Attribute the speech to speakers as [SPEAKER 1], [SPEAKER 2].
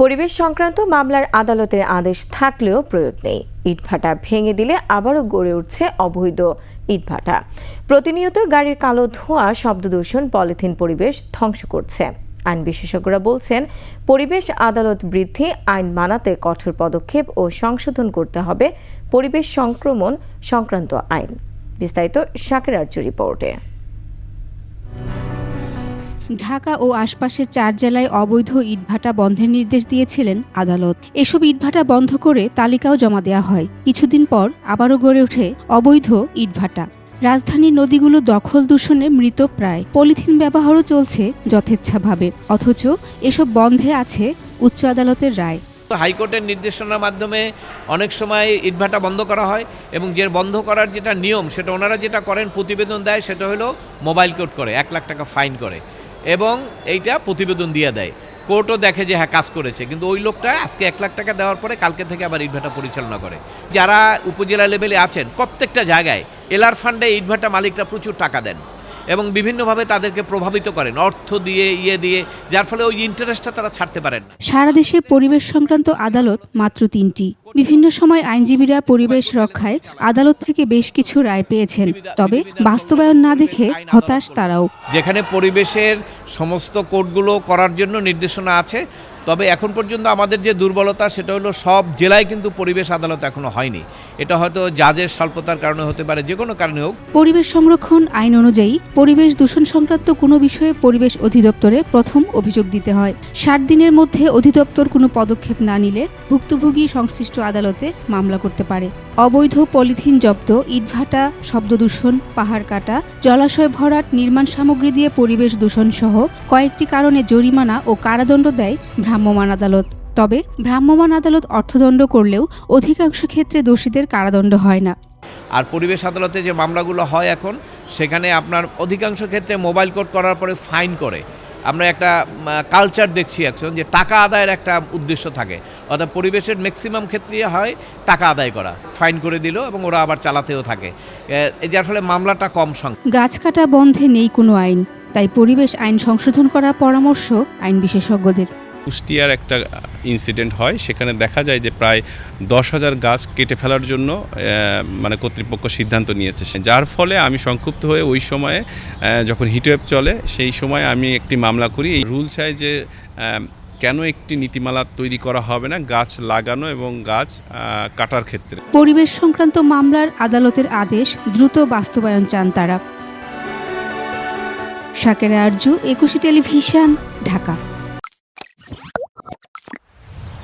[SPEAKER 1] পরিবেশ সংক্রান্ত মামলার আদালতের আদেশ থাকলেও প্রয়োগ নেই। ইটভাটা ভেঙে দিলে আবারও গড়ে উঠছে অবৈধ ইটভাটা। প্রতিনিয়ত গাড়ির কালো ধোঁয়া শব্দ দূষণ পলিথিন পরিবেশ ধ্বংস করছে। আইন বিশেষজ্ঞরা বলছেন, পরিবেশ আদালত বৃদ্ধি, আইন মানাতে কঠোর পদক্ষেপ ও সংশোধন করতে হবে পরিবেশ সংক্রমণ সংক্রান্ত আইন। বিস্তারিত শাকের আর্য রিপোর্টে।
[SPEAKER 2] ঢাকা ও আশপাশের চার জেলায় অবৈধ ইটভাটা বন্ধের নির্দেশ দিয়েছিলেন আদালত। এসব ইটভাটা বন্ধ করে তালিকাও জমা দেওয়া হয়। কিছুদিন পর আবারও গড়ে ওঠে অবৈধ ইটভাটা। রাজধানীর নদীগুলো দখল দূষণে মৃত প্রায়। পলিথিন ব্যবহারও চলছে যথেচ্ছাভাবে। অথচ এসব বন্ধে আছে উচ্চ আদালতের রায়।
[SPEAKER 3] হাইকোর্টের নির্দেশনার মাধ্যমে অনেক সময় ইটভাটা বন্ধ করা হয় এবং যে বন্ধ করার যেটা নিয়ম, সেটা ওনারা যেটা করেন, প্রতিবেদন দেয়, সেটা হলো মোবাইল কোর্ট করে, এক লাখ টাকা ফাইন করে। এবং এইটা প্রতিবেদন দিয়ে দেয়। কোর্টও দেখে যে হ্যাঁ কাজ করেছে। কিন্তু ওই লোকটা আজকে এক লাখ টাকা দেওয়ার পরে কালকে থেকে আবার ইটভাটা পরিচালনা করে। যারা উপজেলা লেভেলে আছেন, প্রত্যেকটা জায়গায় এলার ফান্ডে ইটভাটা মালিকরা প্রচুর টাকা দেন। এবং বিভিন্নভাবে তাদেরকে প্রভাবিত করেন অর্থ দিয়ে ইয়ে দিয়ে যার ফলে ওই ইন্টারেস্টটা তারা ছাড়তে পারেন না।
[SPEAKER 2] সারা দেশে পরিবেশ সংক্রান্ত আদালত মাত্র তিনটি। বিভিন্ন সময় আইনজীবীরা পরিবেশ রক্ষায় আদালত থেকে বেশ কিছু রায় পেয়েছেন তবে বাস্তবায়ন না দেখে হতাশ তারাও।
[SPEAKER 3] যেখানে পরিবেশের সমস্ত কোডগুলো করার জন্য নির্দেশনা আছে তবে এখন পর্যন্ত আমাদের যে দুর্বলতা, সেটা হলো সব জেলায় কিন্তু পরিবেশ আদালত এখনও হয়নি। এটা হয়তো জাজের স্বল্পতার কারণে হতে পারে, যে কোনো কারণে হোক।
[SPEAKER 2] পরিবেশ সংরক্ষণ আইন অনুযায়ী পরিবেশ দূষণ সংক্রান্ত কোনো বিষয়ে পরিবেশ অধিদপ্তরে প্রথম অভিযোগ দিতে হয়। ষাট দিনের মধ্যে অধিদপ্তর কোনো পদক্ষেপ না নিলে ভুক্তভোগী সংশ্লিষ্ট আদালতে মামলা করতে পারে। অবৈধ পলিথিন জব্দ, ইটভাটা, শব্দ দূষণ, পাহাড় কাটা, জলাশয় ভরাট, নির্মাণ সামগ্রী দিয়ে পরিবেশ দূষণ সহ কয়েকটি কারণে জরিমানা ও কারাদণ্ড দেয় ভ্রাম্যমাণ আদালত। তবে ভ্রাম্যমাণ আদালত অর্থদণ্ড করলেও অধিকাংশ ক্ষেত্রে দোষীদের কারাদণ্ড হয় না।
[SPEAKER 3] আর পরিবেশ আদালতে যে মামলাগুলো হয় এখন সেখানে আপনার অধিকাংশ ক্ষেত্রে মোবাইল কোড করার পরে ফাইন করে। আমরা একটা কালচার দেখছি এখন যে টাকা আদায়ের একটা উদ্দেশ্য থাকে। অর্থাৎ পরিবেশের ম্যাক্সিমাম ক্ষেত্রে হয় টাকা আদায় করা। ফাইন করে দিল এবং ওরা আবার চালাতেও থাকে। যার ফলে মামলাটা কম সংখ্যা
[SPEAKER 2] গাছ কাটা বন্ধে নেই কোনো আইন। তাই পরিবেশ আইন সংশোধন করার পরামর্শ আইন বিশেষজ্ঞদের।
[SPEAKER 4] কুষ্টিয়ার একটা ইনসিডেন্ট হয়। সেখানে দেখা যায় যে প্রায় দশ হাজার গাছ কেটে ফেলার জন্য মানে কর্তৃপক্ষ সিদ্ধান্ত নিয়েছে। যার ফলে আমি সংক্ষুব্ধ হয়ে ওই সময়ে যখন হিটওয়েভ চলে, সেই সময় আমি একটি মামলা করি। এই রুল চাই যে কেন একটি নীতিমালা তৈরি করা হবে না গাছ লাগানো এবং গাছ কাটার ক্ষেত্রে?
[SPEAKER 2] পরিবেশ সংক্রান্ত মামলার আদালতের আদেশ দ্রুত বাস্তবায়ন চান তারা। শাকেরা আরজু একুশে টেলিভিশন, ঢাকা।